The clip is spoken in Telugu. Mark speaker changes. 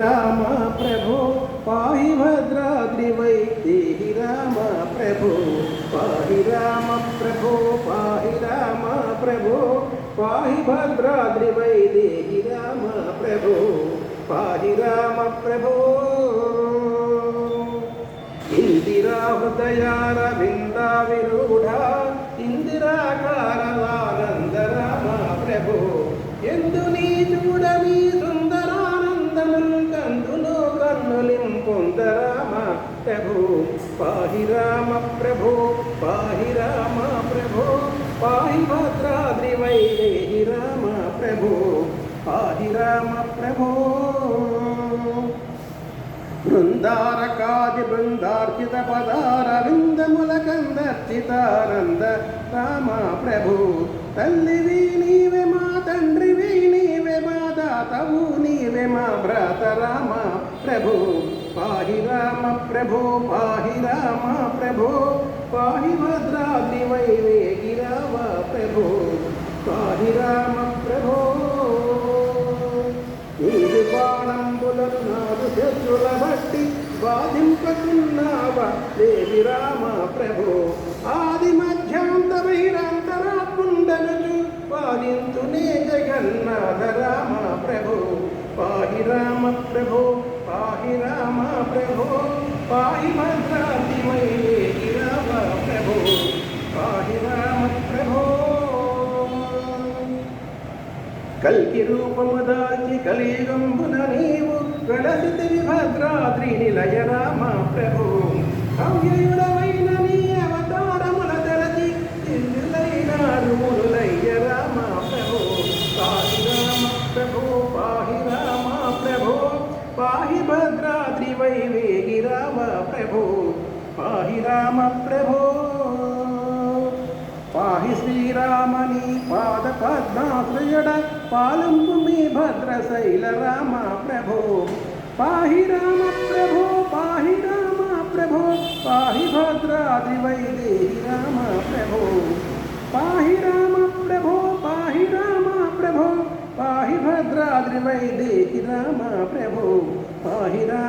Speaker 1: రామ ప్రభు పాహి భద్రాద్రివై దేహి రామ ప్రభు పాహి రామ ప్రభు పాహి రామ ప్రభు పాహి భద్రాద్రివై దేహి రామ ప్రభు పాహి రామ ప్రభు. ఇందిరా హృదయారవింద విరూఢ ఇందిరాకారవానంద ప్రభు పాహి రామ ప్రభు పాహి రామ ప్రభు పాహి భద్రాద్రి వైదేహి రామ ప్రభు పాహి రామ ప్రభు. బృందారకాది బృందార్చిత పదార కందర్చితానంద రామ ప్రభు తల్లివి నీవే మా తండ్రివి నీవే మా దాతవు నీవే మా భ్రాత రామ ప్రభు. పాహి రామ प्रभो పాహి రామ ప్రభు పాహి భద్రాద్రి వైవేగి రామ ప్రభు పాహి రామ ప్రభు. నీరు బాణంబులను నాదు శత్రుల బట్టి బాధింపకున్నావా దేవి రామ ప్రభు. ఆది మధ్యాంతమై వైరాంతరాత్ముండను బాధింతునే జగన్నాథ రామ ప్రభు పాహి రామ ప్రభు పాహి రామ ప్రభు పాహి భద్రాది వైవేగి రామ ప్రభు పాహి రామ ప్రభు కల్కి రూపము దాచి కలియుగంబున నీవు కళసితి విభద్రాద్రి నిలయ రామ ప్రభు అవ్యయుడవైన నీ అవతారముల తెలచి దిల్లులైనారు మునులయ్య రామ ప్రభు పాహి రామ ప్రభు పాహి రామ ప్రభు పాహి భద్రా భద్రాద్రి వైవేగి రామ ప్రభు పాహి రామ ప్రభు. పాహి శ్రీరామని పాద పద్మాశ్రయడ పాలంబు మీ భద్రశైల రామ ప్రభో. పాహి రామ ప్రభో పాహి రామ ప్రభో పాహి భద్రాది వైదేహి రామ ప్రభో. పాహి రామ ప్రభో పాహి రామ ప్రభో పాహి భద్రాద్రి వైదేహి రామ ప్రభో. పాహి రామ